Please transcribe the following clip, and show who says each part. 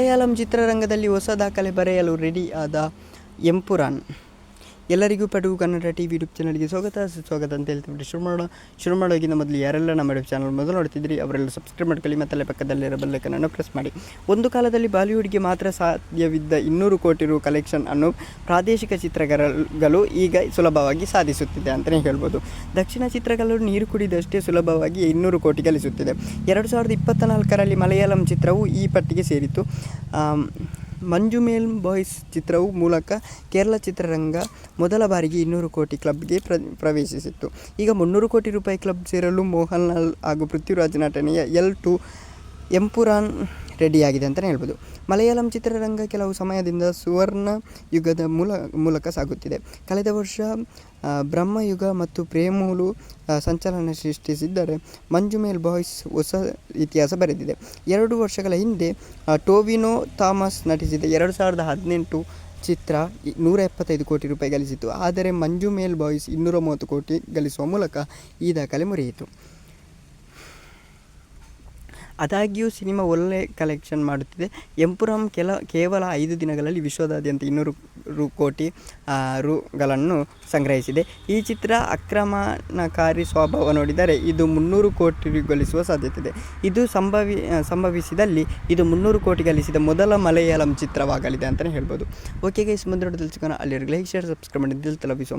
Speaker 1: ಮಲಯಾಳಂ ಚಿತ್ರರಂಗದಲ್ಲಿ ಹೊಸ ದಾಖಲೆ ಬರೆಯಲು ರೆಡಿ ಆದ ಎಂಪುರಾನ್ ಎಲ್ಲರಿಗೂ ಪಟುವು ಕನ್ನಡ ಟಿ ವಿ ಯೂಟ್ಯೂಬ್ ಚಾನಲ್ಗೆ ಸ್ವಾಗತ. ಸುಸ್ವಾಗತ ಅಂತ ಹೇಳ್ತೀವಿ ಶುರು ಮಾಡೋಣ ಶುರು ಮಾಡೋಕ್ಕಿಂತ ಮೊದಲು ಯಾರೆಲ್ಲ ನಮ್ಮ ಯೂಟ್ಯೂಬ್ ಚಾನಲ್ ಮೊದಲು ನೋಡ್ತಿದ್ರಿ ಅವರೆಲ್ಲ ಸಬ್ಸ್ಕ್ರೈಬ್ ಮಾಡ್ಕೊಳ್ಳಿ ಮತ್ತಲ್ಲೇ ಪಕ್ಕದಲ್ಲಿರೋ ಬೆಲ್ಲೈಕನನ್ನು ಪ್ರೆಸ್ ಮಾಡಿ. ಒಂದು ಕಾಲದಲ್ಲಿ ಬಾಲಿವುಡ್ಗೆ ಮಾತ್ರ ಸಾಧ್ಯವಿದ್ದ ಇನ್ನೂರು ಕೋಟಿ ರು ಕಲೆಕ್ಷನ್ ಅನ್ನು ಪ್ರಾದೇಶಿಕ ಚಿತ್ರಗಳು ಈಗ ಸುಲಭವಾಗಿ ಸಾಧಿಸುತ್ತಿದೆ ಅಂತಲೇ ಹೇಳ್ಬೋದು. ದಕ್ಷಿಣ ಚಿತ್ರಗಳು ನೀರು ಕುಡಿದಷ್ಟೇ ಸುಲಭವಾಗಿ ಇನ್ನೂರು ಕೋಟಿ ಗಳಿಸುತ್ತಿದೆ. ಎರಡು ಸಾವಿರದ ಇಪ್ಪತ್ತ ನಾಲ್ಕರಲ್ಲಿ ಮಲಯಾಳಂ ಚಿತ್ರವು ಈ ಪಟ್ಟಿಗೆ ಸೇರಿತು ಆಮ್, ಮಂಜು ಮೇಲ್ ಬಾಯ್ಸ್ ಚಿತ್ರವು ಮೂಲಕ ಕೇರಳ ಚಿತ್ರರಂಗ ಮೊದಲ ಬಾರಿಗೆ ಇನ್ನೂರು ಕೋಟಿ ಕ್ಲಬ್ಗೆ ಪ್ರ, ಪ್ರವೇಶಿಸಿತ್ತು. ಈಗ ಮುನ್ನೂರು ಕೋಟಿ ರೂಪಾಯಿ ಕ್ಲಬ್ ಸೇರಲು ಮೋಹನ್ಲಾಲ್ ಹಾಗೂ ಪೃಥ್ವಿರಾಜ್ ನಟನೆಯ ಎಲ್ ಟು ಎಂಪುರಾನ್ ರೆಡಿಯಾಗಿದೆ ಅಂತಲೇ ಹೇಳ್ಬೋದು. ಮಲಯಾಳಂ ಚಿತ್ರರಂಗ ಕೆಲವು ಸಮಯದಿಂದ ಸುವರ್ಣ ಯುಗದ ಮೂಲ, ಮೂಲಕ ಸಾಗುತ್ತಿದೆ. ಕಳೆದ ವರ್ಷ ಬ್ರಹ್ಮಯುಗ ಮತ್ತು ಪ್ರೇಮೂಲು ಸಂಚಲನ ಸೃಷ್ಟಿಸಿದ್ದರೆ ಮಂಜುಮೇಲ್ ಬಾಯ್ಸ್ ಹೊಸ ಇತಿಹಾಸ ಬರೆದಿದೆ. ಎರಡು ವರ್ಷಗಳ ಹಿಂದೆ ಟೋವಿನೋ ಥಾಮಸ್ ನಟಿಸಿದ ಎರಡು ಸಾವಿರದ ಹದಿನೆಂಟು ಚಿತ್ರ ನೂರ ಎಪ್ಪತ್ತೈದು ಕೋಟಿ ರೂಪಾಯಿ ಗಳಿಸಿತು ಆದರೆ ಮಂಜು ಮೇಲ್ ಬಾಯ್ಸ್ ಇನ್ನೂರ ಮೂವತ್ತು ಕೋಟಿ ಗಳಿಸುವ ಮೂಲಕ ಈ ದಾಖಲೆ ಮುರಿಯಿತು. ಆದಾಗ್ಯೂ ಸಿನಿಮಾ ಒಳ್ಳೆ ಕಲೆಕ್ಷನ್ ಮಾಡುತ್ತಿದೆ. ಎಂಪುರಂ ಕೆಲ, ಕೇವಲ ಐದು ದಿನಗಳಲ್ಲಿ ವಿಶ್ವದಾದ್ಯಂತ ಇನ್ನೂರು ರು ಕೋಟಿ ರುಗಳನ್ನು ಸಂಗ್ರಹಿಸಿದೆ. ಈ ಚಿತ್ರ ಆಕ್ರಮಣಕಾರಿ ಸ್ವಭಾವ ನೋಡಿದರೆ ಇದು ಮುನ್ನೂರು ಕೋಟಿ ಗಳಿಸುವ ಸಾಧ್ಯತೆ ಇದೆ ಇದು ಸಂಭವಿ, ಸಂಭವಿಸಿದಲ್ಲಿ ಇದು ಮುನ್ನೂರು ಕೋಟಿ ಗಳಿಸಿದ ಮೊದಲ ಮಲಯಾಳಂ ಚಿತ್ರವಾಗಲಿದೆ ಅಂತಲೇ ಹೇಳ್ಬೋದು. ಓಕೆ ಗೈಸ್ ಮುಂದೆ ತಿಳಿಸ್ಕೊಂಡು ಅಲ್ಲಿ ಲೈಕ್ ಶೇರ್ ಸಬ್ಸ್ಕ್ರೈಬ್ ಮಾಡಿ. ತಲುಪಿಸುವ